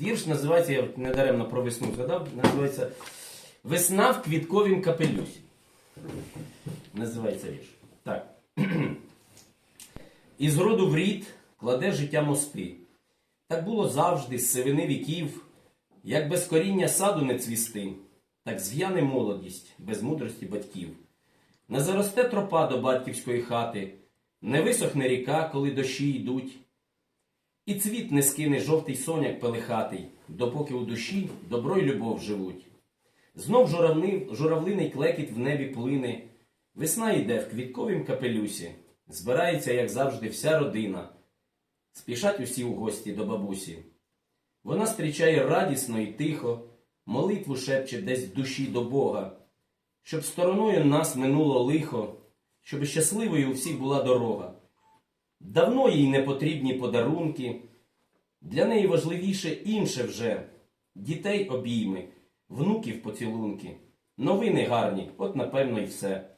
Вірш називається, я недаремно про весну згадав, називається Весна в квітковім капелюсі. Називається вірш. Так. Із роду в рід кладе життя мости. Так було завжди, з сивини віків, як без коріння саду не цвісти, так зв'яне молодість без мудрості батьків. Не заросте тропа до батьківської хати, не висохне ріка, коли дощі йдуть, і цвіт не скине жовтий соняк пелихатий, допоки у душі добро й любов живуть. Знов журавни, журавлиний клекіт в небі плине, весна йде в квітковім капелюсі, збирається, як завжди, вся родина. Спішать усі у гості до бабусі. Вона зустрічає радісно і тихо, молитву шепче десь в душі до Бога, щоб стороною нас минуло лихо, щоб щасливою у всіх була дорога. Давно їй не потрібні подарунки, для неї важливіше інше вже дітей обійми, внуків поцілунки, новини гарні, от напевно й все.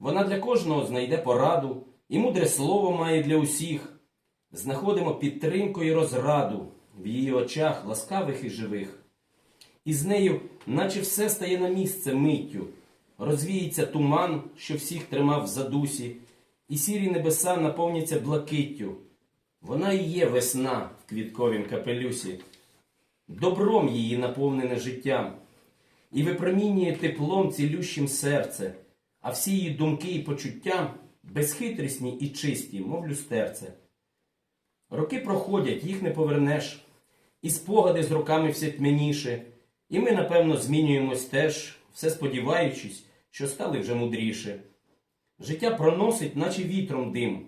Вона для кожного знайде пораду і мудре слово має для усіх. Знаходимо підтримку і розраду в її очах ласкавих і живих. І з нею, наче все стає на місце миттю, розвіється туман, що всіх тримав в задусі, і сірі небеса наповняться блакиттю. Вона і є весна в квітковім капелюсі, добром її наповнене життям, і випромінює теплом цілющим серце, а всі її думки і почуття безхитрісні і чисті, мов люстерце. Роки проходять, їх не повернеш, і спогади з роками все тьмяніше, і ми, напевно, змінюємось теж, все сподіваючись, що стали вже мудріше. Життя проносить, наче вітром дим,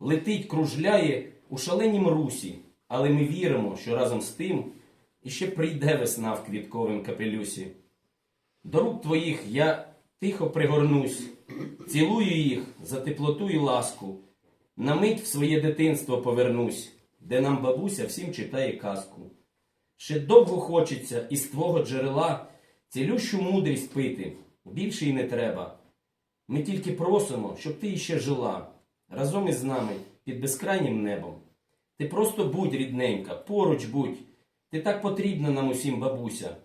летить, кружляє у шаленім русі, але ми віримо, що разом з тим іще прийде весна в квітковім капелюсі. До рук твоїх я тихо пригорнусь, цілую їх за теплоту і ласку. На мить в своє дитинство повернусь, де нам бабуся всім читає казку. Ще довго хочеться із твого джерела цілющу мудрість пити, більше й не треба. Ми тільки просимо, щоб ти іще жила разом із нами під безкрайнім небом. Ти просто будь рідненька, поруч будь. Ти так потрібна нам усім, бабуся.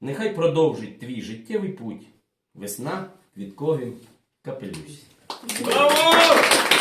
Нехай продовжить твій життєвий путь. Весна в капелюсь. капелюсі. Браво!